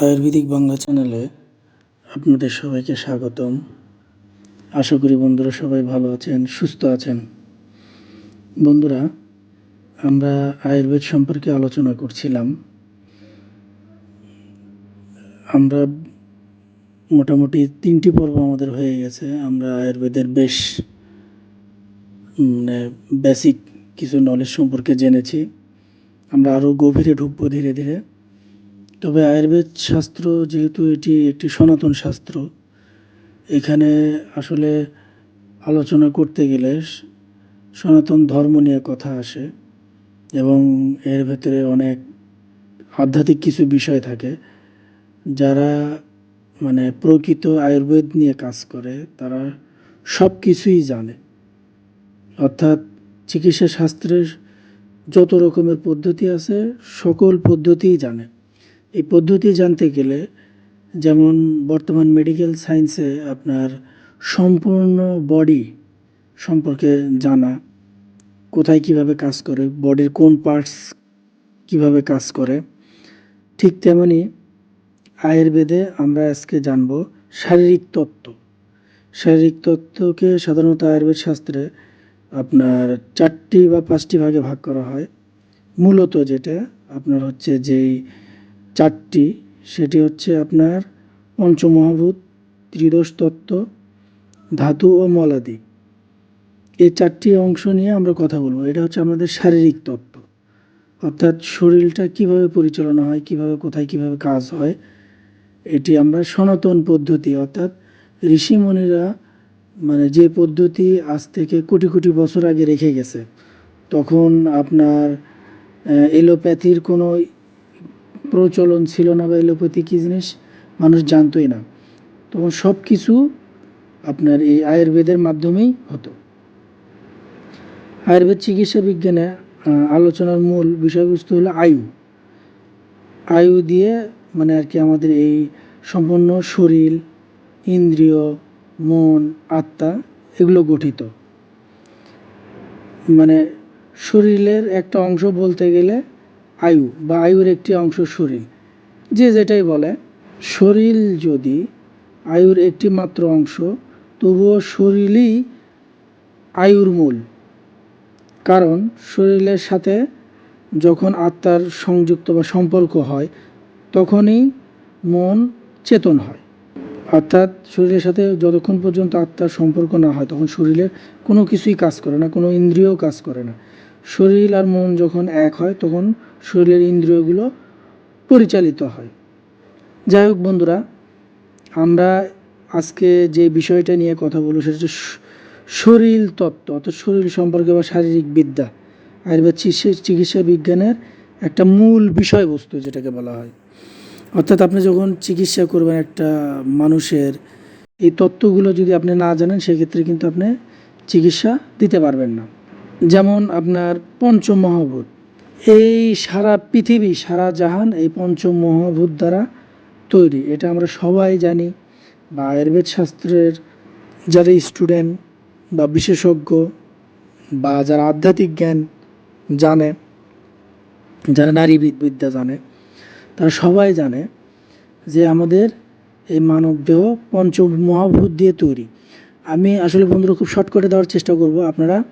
আয়ুর্বেদিক বাংলা চ্যানেলে আপনাদের সবাইকে স্বাগতম। আশা করি বন্ধুরা সবাই ভালো আছেন, সুস্থ আছেন। বন্ধুরা, আমরা আয়ুর্বেদ সম্পর্কে আলোচনা করছিলাম। আমরা মোটামুটি তিনটি পর্ব আমাদের হয়ে গেছে। আমরা আয়ুর্বেদের বেশ মানে বেসিক কিছু নলেজ সম্পর্কে জেনেছি। আমরা আরও গভীরে ঢুকবো ধীরে ধীরে। তবে আয়ুর্বেদ শাস্ত্র যেহেতু এটি একটি সনাতন শাস্ত্র, এখানে আসলে আলোচনা করতে গেলে সনাতন ধর্ম নিয়ে কথা আসে এবং এর ভেতরে অনেক আধ্যাত্মিক কিছু বিষয় থাকে যারা মানে প্রকৃত আয়ুর্বেদ নিয়ে কাজ করে, তারা সব কিছুই জানে। অর্থাৎ চিকিৎসা শাস্ত্রের যত রকমের পদ্ধতি আছে, সকল পদ্ধতিই জানে। এই পদ্ধতি জানতে গেলে যেমন বর্তমান মেডিকেল সায়েন্সে আপনার সম্পূর্ণ বডি সম্পর্কে জানা, কোথায় কীভাবে কাজ করে বডির কোন পার্টস কীভাবে কাজ করে, ঠিক তেমনি আয়ুর্বেদে আমরা আজকে জানব শারীরিক তত্ত্ব। শারীরিক তত্ত্বকে সাধারণত আয়ুর্বেদ শাস্ত্রে আপনার চারটি বা পাঁচটি ভাগে ভাগ করা হয়। মূলত যেটা আপনার হচ্ছে যেই চারটি। সেটি হচ্ছে আপনার পঞ্চমহাভূত ত্রিদোষ তত্ত্ব, ধাতু ও মলাদি। এই চারটি অংশ নিয়ে আমরা কথা বলব। এটা হচ্ছে আমাদের শারীরিক তত্ত্ব। অর্থাৎ শরীরটা কীভাবে পরিচালনা হয়, কীভাবে, কোথায় কীভাবে কাজ হয়, এটি আমরা সনাতন পদ্ধতি। অর্থাৎ ঋষিমুনিরা মানে যে পদ্ধতি আজ থেকে কোটি কোটি বছর আগে রেখে গেছে, তখন আপনার এলোপ্যাথির কোনো প্রচলন ছিল না বা এলোপ্যাথি কী জিনিস? মানুষ জানতোই না। তখন সব কিছু আপনার এই আয়ুর্বেদের মাধ্যমেই হতো। আয়ুর্বেদ চিকিৎসা বিজ্ঞানে আলোচনার মূল বিষয়বস্তু হলো আয়ু। আয়ু দিয়ে মানে আর কি আমাদের এই সম্পূর্ণ শরীর, ইন্দ্রিয়, মন, আত্মা এগুলো গঠিত। মানে শরীরের একটা অংশ বলতে গেলে আয়ু বা আয়ুর একটি অংশ শরীর। যে যেটাই বলে, শরীর যদি আয়ুর একটি মাত্র অংশ, তবুও শরীরই আয়ুর মূল। কারণ শরীরের সাথে যখন আত্মার সংযুক্ত বা সম্পর্ক হয়, তখনই মন চেতন হয়। অর্থাৎ শরীরের সাথে যতক্ষণ পর্যন্ত আত্মার সম্পর্ক না হয়, তখন শরীরের কোনো কিছুই কাজ করে না, কোনো ইন্দ্রিয়ও কাজ করে না। শরীর আর মন যখন এক হয়, তখন শরীরের ইন্দ্রিয়গুলো পরিচালিত হয়। যাই হোক বন্ধুরা, আমরা আজকে যে বিষয়টা নিয়ে কথা বলব, সেটা হচ্ছে শরীর তত্ত্ব, অর্থাৎ শরীর সম্পর্কে বা শারীরিক বিদ্যা। আয়ুর্বেদ চিকিৎসা- বিজ্ঞানের একটা মূল বিষয়বস্তু যেটাকে বলা হয়। অর্থাৎ আপনি যখন চিকিৎসা করবেন একটা মানুষের, এই তত্ত্বগুলো যদি আপনি না জানেন, সেক্ষেত্রে কিন্তু আপনি চিকিৎসা দিতে পারবেন না। যেমন আপনার পঞ্চমহাভূত। এই সারা পৃথিবী, সারা জাহান এই পঞ্চমহাভূত দ্বারা তৈরি। এটা আমরা সবাই জানি। বা আয়ুর্বেদ শাস্ত্রের যারা স্টুডেন্ট বা বিশেষজ্ঞ বা যারা আধ্যাত্মিক জ্ঞান জানে, যারা নারীবিদ বিদ্যা জানে, তারা সবাই জানে যে আমাদের এই মানব দেহ পঞ্চ মহাভূত দিয়ে তৈরি। আমি আসলে বন্ধুরা খুব শর্টকাটে দেওয়ার চেষ্টা করব। আপনারা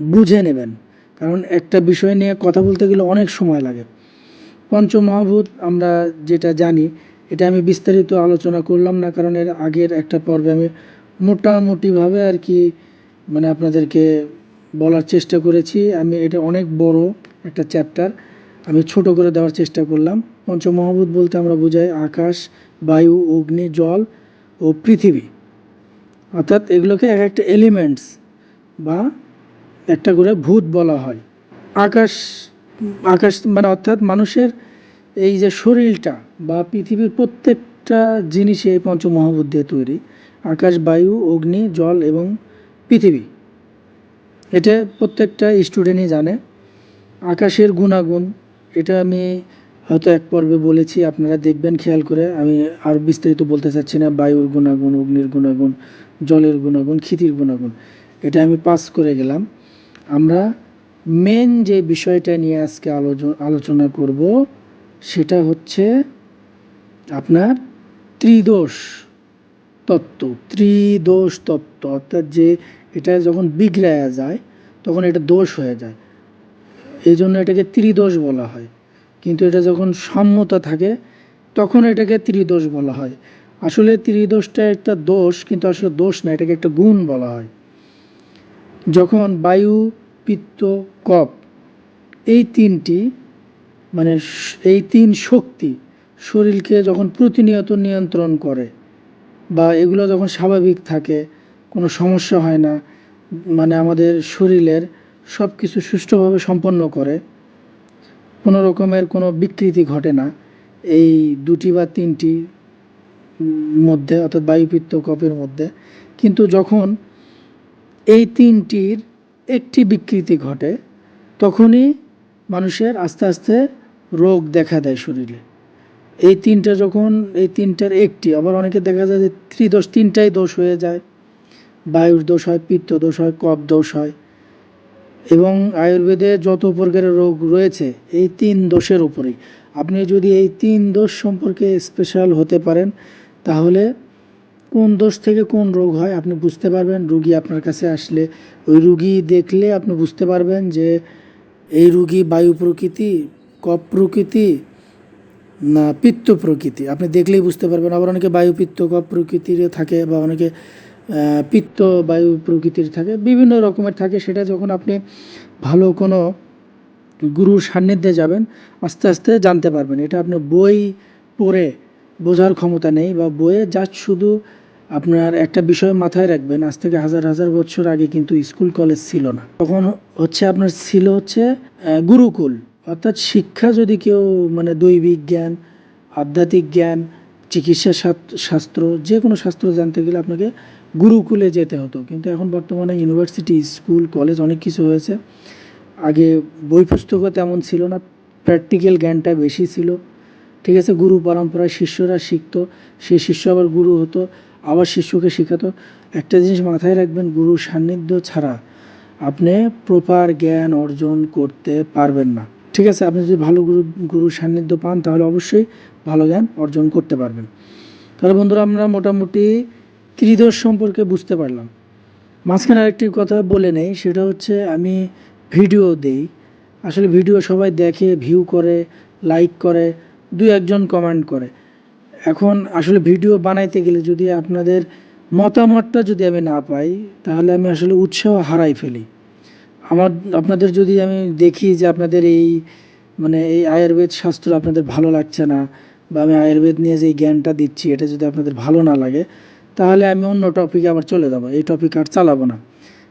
বুঝে নেবেন। কারণ একটা বিষয় নিয়ে কথা বলতে গেলে অনেক সময় লাগে। পঞ্চ মহাভূত আমরা যেটা জানি, এটা আমি বিস্তারিত আলোচনা করলাম না, কারণ এর আগের একটা পর্বে আমি মোটামুটিভাবে আর কি মানে আপনাদেরকে বলার চেষ্টা করেছি। আমি এটা অনেক বড় একটা চ্যাপ্টার, আমি ছোট করে দেওয়ার চেষ্টা করলাম। পঞ্চমহাভূত বলতে আমরা বোঝাই আকাশ, বায়ু, অগ্নি, জল ও পৃথিবী। অর্থাৎ এগুলোকে এক একটা এলিমেন্টস বা একটা করে ভূত বলা হয়। আকাশ আকাশ মানে অর্থাৎ মানুষের এই যে শরীরটা বা পৃথিবীর প্রত্যেকটা জিনিসই এই পঞ্চমহাভূত দিয়ে তৈরি। আকাশ, বায়ু, অগ্নি, জল এবং পৃথিবী। এটা প্রত্যেকটা স্টুডেন্টই জানে। আকাশের গুণাগুণ, এটা আমি হয়তো এক পর্বে বলেছি, আপনারা দেখবেন, খেয়াল করে। আমি আর বিস্তারিত বলতে চাচ্ছি না। বায়ুর গুণাগুণ, অগ্নির গুণাগুণ, জলের গুণাগুণ, ক্ষিতির গুণাগুণ। এটা আমি পাস করে গেলাম। আমরা মেন যে বিষয়টা নিয়ে আজকে আলোচনা করব, সেটা হচ্ছে আপনার ত্রিদোষ তত্ত্ব। ত্রিদোষ তত্ত্ব, অর্থাৎ যে এটা যখন বিগড়ায়া যায়, তখন এটা দোষ হয়ে যায়। এই জন্য এটাকে ত্রিদোষ বলা হয়। কিন্তু এটা যখন সাম্যতা থাকে, তখন এটাকে ত্রিদোষ বলা হয়। আসলে ত্রিদোষটা একটা দোষ, কিন্তু আসলে দোষ না, এটাকে একটা গুণ বলা হয়। যখন বায়ু, পিত্ত কপ এই তিনটি মানে এই তিন শক্তি শরীরকে যখন প্রতিনিয়ত নিয়ন্ত্রণ করে বা এগুলো যখন স্বাভাবিক থাকে, কোনো সমস্যা হয় না মানে আমাদের শরীরের সব কিছু সুষ্ঠুভাবে সম্পন্ন করে, কোনো রকমের কোনো বিকৃতি ঘটে না, এই দুটি বা তিনটি মধ্যে, অর্থাৎ বায়ুপিত্ত কপের মধ্যে। কিন্তু যখন এই তিনটির একটি বিকৃতি ঘটে, তখনই মানুষের আস্তে আস্তে রোগ দেখা দেয় শরীরে। এই তিনটা যখন, এই তিনটার একটি, আবার অনেকে দেখা যায় যে ত্রিদোষ, তিনটাই দোষ হয়ে যায়। বায়ুর দোষ হয়, পিত্ত দোষ হয়, কফ দোষ হয়। এবং আয়ুর্বেদে যত প্রকারের রোগ রয়েছে, এই তিন দোষের উপরেই। আপনি যদি এই তিন দোষ সম্পর্কে স্পেশাল হতে পারেন, তাহলে কোন দোষ থেকে কোন রোগ হয় আপনি বুঝতে পারবেন। রুগী আপনার কাছে আসলে ওই রুগী দেখলে আপনি বুঝতে পারবেন যে এই রুগী বায়ু প্রকৃতি কপ প্রকৃতি না পিত্ত প্রকৃতি। আপনি দেখলেই বুঝতে পারবেন। আবার অনেকে বায়ু পিত্ত কপ প্রকৃতির থাকে বা অনেকে পিত্ত বায়ু প্রকৃতির থাকে। বিভিন্ন রকমের থাকে। সেটা যখন আপনি ভালো কোনো গুরুর সান্নিধ্যে যাবেন, আস্তে আস্তে জানতে পারবেন। এটা আপনি বই পড়ে বোঝার ক্ষমতা নেই বা বইয়ে জাস্ট শুধু আপনার একটা বিষয় মাথায় রাখবেন, আজ থেকে হাজার হাজার বছর আগে কিন্তু স্কুল, কলেজ ছিল না। তখন হচ্ছে আপনার ছিল হচ্ছে গুরুকুল। অর্থাৎ শিক্ষা যদি কেউ মানে দৈবিক জ্ঞান, আধ্যাত্মিক জ্ঞান, চিকিৎসা শাস্ত্র যে কোনো শাস্ত্র জানতে গেলে আপনাকে গুরুকুলে যেতে হতো। কিন্তু এখন বর্তমানে ইউনিভার্সিটি, স্কুল, কলেজ অনেক কিছু হয়েছে। আগে বই পুস্তকও তেমন ছিল না, প্র্যাকটিক্যাল জ্ঞানটা বেশি ছিল। ঠিক আছে, গুরু পরম্পরায় শিষ্যরা শিখতো, সেই শিষ্য আবার গুরু হতো, আবার শিষ্যকে শেখাতো। একটা জিনিস মাথায় রাখবেন, গুরু সান্নিধ্য ছাড়া আপনি প্রপার জ্ঞান অর্জন করতে পারবেন না। ঠিক আছে, আপনি যদি ভালো গুরু গুরু সান্নিধ্য পান, তাহলে অবশ্যই ভালো জ্ঞান অর্জন করতে পারবেন। তাহলে বন্ধুরা, আমরা মোটামুটি ত্রিদোষ সম্পর্কে বুঝতে পারলাম। মাঝখানে আরেকটি কথা বলে নেই, সেটা হচ্ছে আমি ভিডিও দেই। আসলে ভিডিও সবাই দেখে ভিউ করে লাইক করে দুই একজন কমেন্ট করে। এখন আসলে ভিডিও বানাইতে গেলে যদি আপনাদের মতামতটা যদি আমি না পাই, তাহলে আমি আসলে উৎসাহ হারাই ফেলি। আমার, আপনাদের যদি আমি দেখি যে আপনাদের এই মানে এই আয়ুর্বেদ শাস্ত্র আপনাদের ভালো লাগছে না, বা আমি আয়ুর্বেদ নিয়ে যে জ্ঞানটা দিচ্ছি, এটা যদি আপনাদের ভালো না লাগে, তাহলে আমি অন্য টপিকে আবার চলে যাব। এই টপিক আর চালাবো না।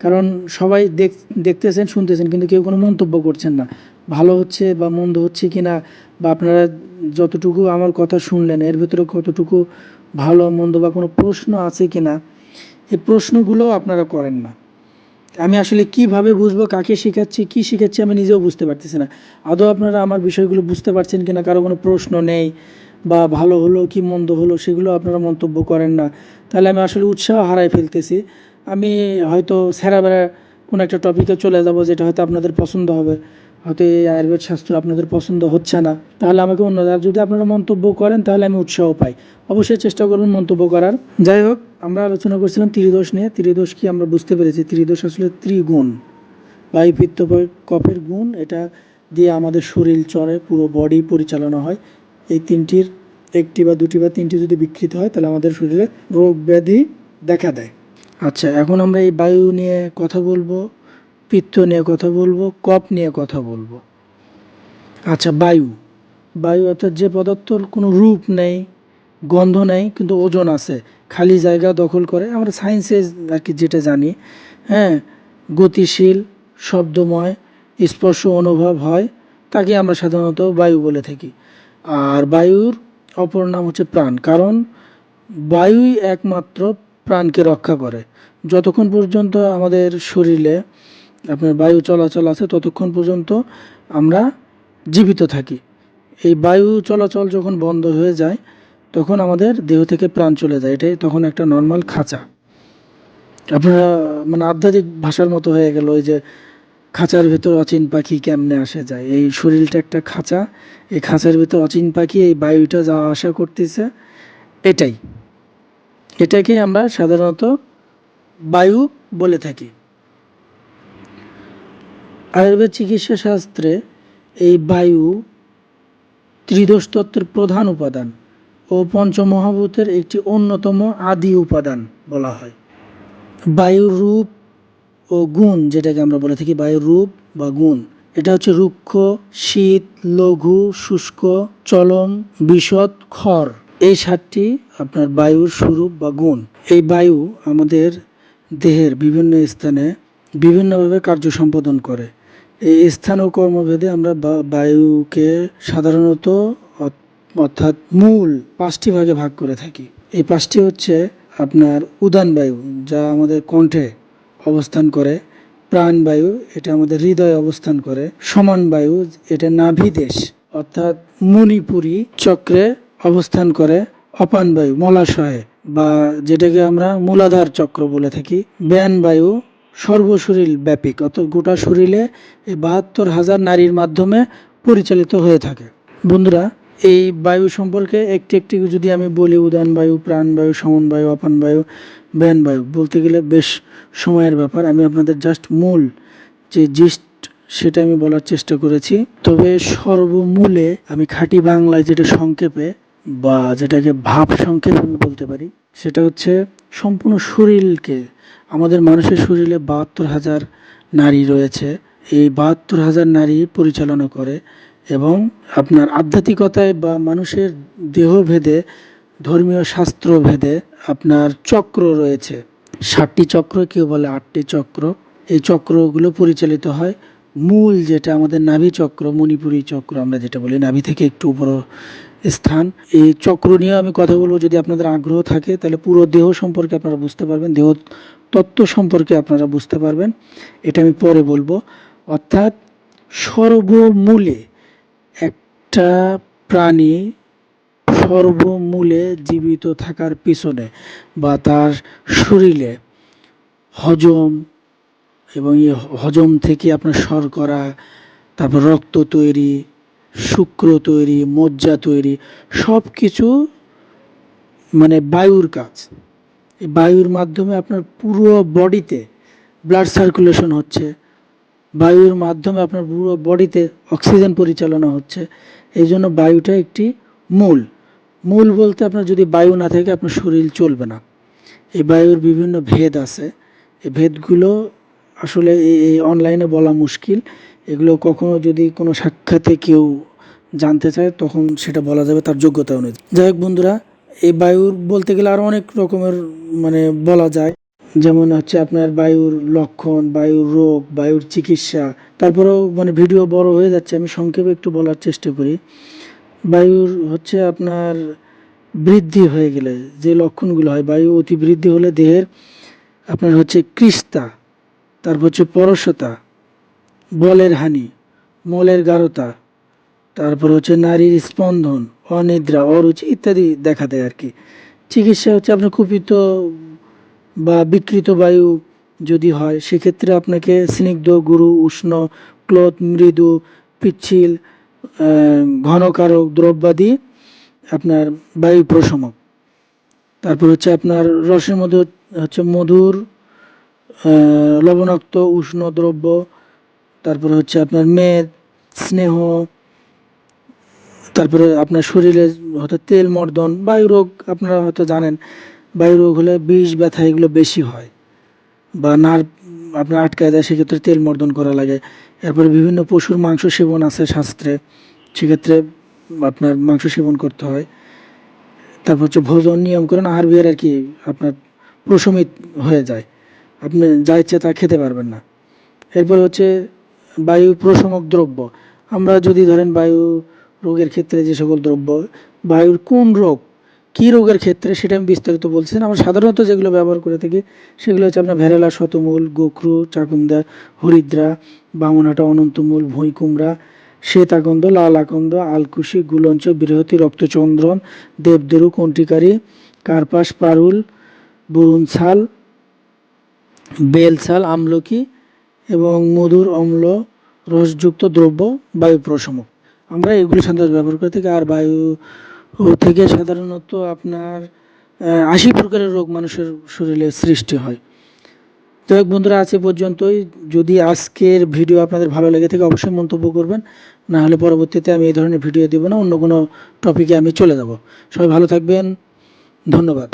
কারণ সবাই দেখ, দেখতেছেন, শুনতেছেন, কিন্তু কেউ কোনো মন্তব্য করছেন না। ভালো হচ্ছে বা মন্দ হচ্ছে কি না বা আপনারা যতটুকু আমার কথা শুনলেন, এর ভিতরে কতটুকু ভালো, মন্দ বা কোনো প্রশ্ন আছে কি না এই প্রশ্নগুলো আপনারা করেন না। আমি আসলে কীভাবে বুঝব, কাকে শেখাচ্ছি, কি শেখাচ্ছি আমি নিজেও বুঝতে পারতেছি না। আদৌ আপনারা আমার বিষয়গুলো বুঝতে পারছেন কিনা, কারও কোনো প্রশ্ন নেই বা ভালো হলো কি মন্দ হলো সেগুলো আপনারা মন্তব্য করেন না। তাহলে আমি আসলে উৎসাহ হারাই ফেলতেছি। আমি হয়তো সেরা বেড়া কোনো একটা টপিকে চলে যাব যেটা হয়তো আপনাদের পছন্দ হবে। হয়তো এই আয়ুর্বেদ শাস্ত্র আপনাদের পছন্দ হচ্ছে না, তাহলে আমাকে অন্য আর যদি আপনারা মন্তব্য করেন, তাহলে আমি উৎসাহ পাই। অবশ্যই চেষ্টা করবেন মন্তব্য করার। যাই হোক, আমরা আলোচনা করছিলাম ত্রিদোষ নিয়ে। ত্রিদোষ কি আমরা বুঝতে পেরেছি? ত্রিদোষ আসলে ত্রিগুণ। বায়ু পিত্ত কফের গুণ, এটা দিয়ে আমাদের শরীর চড়ে পুরো বডি পরিচালনা হয়। এই তিনটির একটি বা দুটি বা তিনটি যদি বিকৃত হয়, তাহলে আমাদের শরীরে রোগ ব্যাধি দেখা দেয়। আচ্ছা এখন আমরা এই বায়ু নিয়ে কথা বলব। পিত্ত নিয়ে কথা বলব, কপ নিয়ে কথা বলব। আচ্ছা বায়ু। বায়ু অর্থাৎ যে পদার্থর কোনো রূপ নেই, গন্ধ নেই, কিন্তু ওজন আছে। খালি জায়গা দখল করে, আমরা সায়েন্সে আর কি যেটা জানি হ্যাঁ গতিশীল, শব্দময়, স্পর্শ অনুভব হয়, তাকে আমরা সাধারণত বায়ু বলে থাকি। আর বায়ুর অপর নাম হচ্ছে প্রাণ, কারণ বায়ুই একমাত্র প্রাণকে রক্ষা করে। যতক্ষণ পর্যন্ত আমাদের শরীরে আপনার বায়ু চলাচল আছে ততক্ষণ পর্যন্ত আমরা জীবিত থাকি। এই বায়ু চলাচল যখন বন্ধ হয়ে যায়, তখন আমাদের দেহ থেকে প্রাণ চলে যায়। এটাই তখন একটা নর্মাল খাঁচা। আপনারা মানে আধ্যাত্মিক ভাষার মতো হয়ে গেল ওই যে, খাঁচার ভেতর অচিন পাখি কেমনে আসে যায়? এই শরীরটা একটা খাঁচা। এই খাঁচার ভেতর অচিন পাখি, এই বায়ুটা যাওয়া আসা করতেছে, এটাই। এটাকে আমরা সাধারণত বায়ু বলে থাকি। আয়ুর্বেদ চিকিৎসা শাস্ত্রে এই বায়ু ত্রিদোষ তত্ত্বের প্রধান উপাদান ও পঞ্চমহাভূতের একটি অন্যতম আদি উপাদান বলা হয়। বায়ুর রূপ ও গুণ যেটাকে আমরা বলে থাকি বায়ুর রূপ বা গুণ, এটা হচ্ছে রুক্ষ, শীত, লঘু, শুষ্ক, চলন, বিশদ খর এই সাতটি আপনার বায়ুর স্বরূপ বা গুণ। এই বায়ু আমাদের দেহের বিভিন্ন স্থানে বিভিন্নভাবে কার্য সম্পাদন করে। এই স্থান ও কর্মভেদে আমরা বায়ুকে সাধারণত অর্থাৎ মূল পাঁচটি ভাগে ভাগ করে থাকি। এই পাঁচটি হচ্ছে আপনার উদান বায়ু, যা আমাদের কণ্ঠে অবস্থান করে প্রাণবায়ু এটা আমাদের হৃদয়ে অবস্থান করে, সমান বায়ু, এটা নাভি দেশ, অর্থাৎ মণিপুরী চক্রে অবস্থান করে, অপান বায়ু, মলাশয়ে, বা যেটাকে আমরা মূলাধার চক্র বলে থাকি, ব্যান বায়ু সর্বশরীর ব্যাপিক অর্থাৎ গোটা শরীরে এই বাহাত্তর হাজার নারীর মাধ্যমে পরিচালিত হয়ে থাকে। বন্ধুরা, এই বায়ু সম্পর্কে একটি একটি যদি আমি বলি উদান বায়ু প্রাণবায়ু সমন বায়ু, অপান বায়ু, ব্যান বায়ু, বলতে গেলে বেশ সময়ের ব্যাপার। আমি আপনাদের জাস্ট মূল যে জিস্ট সেটা আমি বলার চেষ্টা করেছি। তবে সর্বমূলে আমি খাঁটি বাংলায় যেটা সংক্ষেপে বা যেটাকে ভাব সংক্ষেপ আমি বলতে পারি, সেটা হচ্ছে সম্পূর্ণ শরীরকে, আমাদের মানুষের শরীরে বাহাত্তর হাজার নারী রয়েছে, এই বাহাত্তর হাজার নারী পরিচালনা করে এবং আপনার আধ্যাত্মিকতায় বা মানুষের দেহভেদে, ধর্মীয় শাস্ত্র ভেদে আপনার চক্র রয়েছে। ষাটটি চক্র, কেউ বলে আটটি চক্র। এই চক্রগুলো পরিচালিত হয় মূল যেটা আমাদের নাভি চক্র মণিপুরী চক্র আমরা যেটা বলি, নাভি থেকে একটু উপর স্থান। এই চক্র নিয়ে আমি কথা বলব যদি আপনাদের আগ্রহ থাকে, তাহলে পুরো দেহ সম্পর্কে আপনারা বুঝতে পারবেন, দেহ তত্ত্ব সম্পর্কে আপনারা বুঝতে পারবেন। এটা আমি পরে বলব। অর্থাৎ সর্বমূলে একটা প্রাণী সর্বমূলে জীবিত থাকার পিছনে বা তার শরীরে হজম এবং এই হজম থেকে আপনার শর্করা, তারপর রক্ত তৈরি শুক্র তৈরি, মজ্জা তৈরি সব কিছু মানে বায়ুর কাজ। এই বায়ুর মাধ্যমে আপনার পুরো বডিতে ব্লাড সার্কুলেশন হচ্ছে, বায়ুর মাধ্যমে আপনার পুরো বডিতে অক্সিজেন পরিচালনা হচ্ছে। এই জন্য বায়ুটা একটি মূল। মূল বলতে আপনার যদি বায়ু না থাকে, আপনার শরীর চলবে না। এই বায়ুর বিভিন্ন ভেদ আছে। এই ভেদগুলো আসলে এই অনলাইনে বলা মুশকিল। এগুলো কখনো যদি কোনো সাক্ষাতে কেউ জানতে চায়, তখন সেটা বলা যাবে তার যোগ্যতা অনুযায়ী। যাই হোক বন্ধুরা, এই বায়ুর বলতে গেলে আরও অনেক রকমের মানে বলা যায়। যেমন হচ্ছে আপনার বায়ুর লক্ষণ, বায়ুর রোগ, বায়ুর চিকিৎসা। তারপরেও মানে ভিডিও বড় হয়ে যাচ্ছে, আমি সংক্ষেপে একটু বলার চেষ্টা করি। বায়ুর হচ্ছে আপনার বৃদ্ধি হয়ে গেলে যে লক্ষণগুলো হয়, বায়ু অতি বৃদ্ধি হলে দেহের আপনার হচ্ছে কৃস্তা তারপর হচ্ছে পরশতা, বলের হানি, মলের গাঢ়তা তারপর হচ্ছে নারীর স্পন্দন, অনিদ্রা, অরুচি ইত্যাদি দেখা দেয় আর কি। চিকিৎসা হচ্ছে আপনার কুপিত বা বিকৃত বায়ু যদি হয়, সেক্ষেত্রে আপনাকে স্নিগ্ধ, গুরু, উষ্ণ, ক্লোথ, মৃদু, পিচ্ছিল ঘনকারক দ্রব্যাদি আপনার বায়ু প্রশমক তারপর হচ্ছে আপনার রসের মধ্যে হচ্ছে মধুর লবণাক্ত, উষ্ণ দ্রব্য, তারপর হচ্ছে আপনার মেদ, স্নেহ তারপরে আপনার শরীরে হয়তো তেল মর্দন বায়ু রোগ আপনারা হয়তো জানেন বায়ু রোগ হলে বিষ, ব্যথা এগুলো বেশি হয় বা নার্ভ আপনার আটকায় দেয় সেক্ষেত্রে তেল মর্দন করা লাগে। এরপরে বিভিন্ন পশুর মাংস সেবন আছে শাস্ত্রে, সেক্ষেত্রে আপনার মাংস সেবন করতে হয়। তারপর হচ্ছে ভোজন নিয়ম করেন, আহার বিহার আর কি আপনার প্রশমিত হয়ে যায়। আপনি যা ইচ্ছে তা খেতে পারবেন না। এরপর হচ্ছে বায়ু প্রশমক দ্রব্য। আমরা যদি ধরেন বায়ু রোগের ক্ষেত্রে যে সকল দ্রব্য, বায়ুর কোন রোগ, কী রোগের ক্ষেত্রে সেটা আমি বিস্তারিত বলছি আমরা সাধারণত যেগুলো ব্যবহার করে থাকি, সেগুলো হচ্ছে আপনার ভেরেলা, শতমূল, গোখরু চাকুন্দা হরিদ্রা, বামুনাটা, অনন্তমূল ভুঁই কুমড়া শ্বেত আকন্দ লাল আকন্দ আলকুশি, গুলঞ্চ, বৃহতি, রক্তচন্দ্রন, দেবদেরু কণ্টিকারি কার্পাস, পারুল, বরুণ ছাল, বেল ছাল, আমলকি এবং মধুর অম্ল, রসযুক্ত দ্রব্য বায়ু প্রশমক আমরা এগুলো সাধারণত ব্যবহার করে থাকি। আর বায়ু থেকে সাধারণত আপনার আশি প্রকারের রোগ মানুষের শরীরে সৃষ্টি হয়। তো বন্ধুরা আজ পর্যন্তই। যদি আজকের ভিডিও আপনাদের ভালো লেগে থাকে, অবশ্যই মন্তব্য করবেন। না হলে পরবর্তীতে আমি এই ধরনের ভিডিও দেবো না, অন্য কোনো টপিকে আমি চলে যাব। সবাই ভালো থাকবেন। ধন্যবাদ।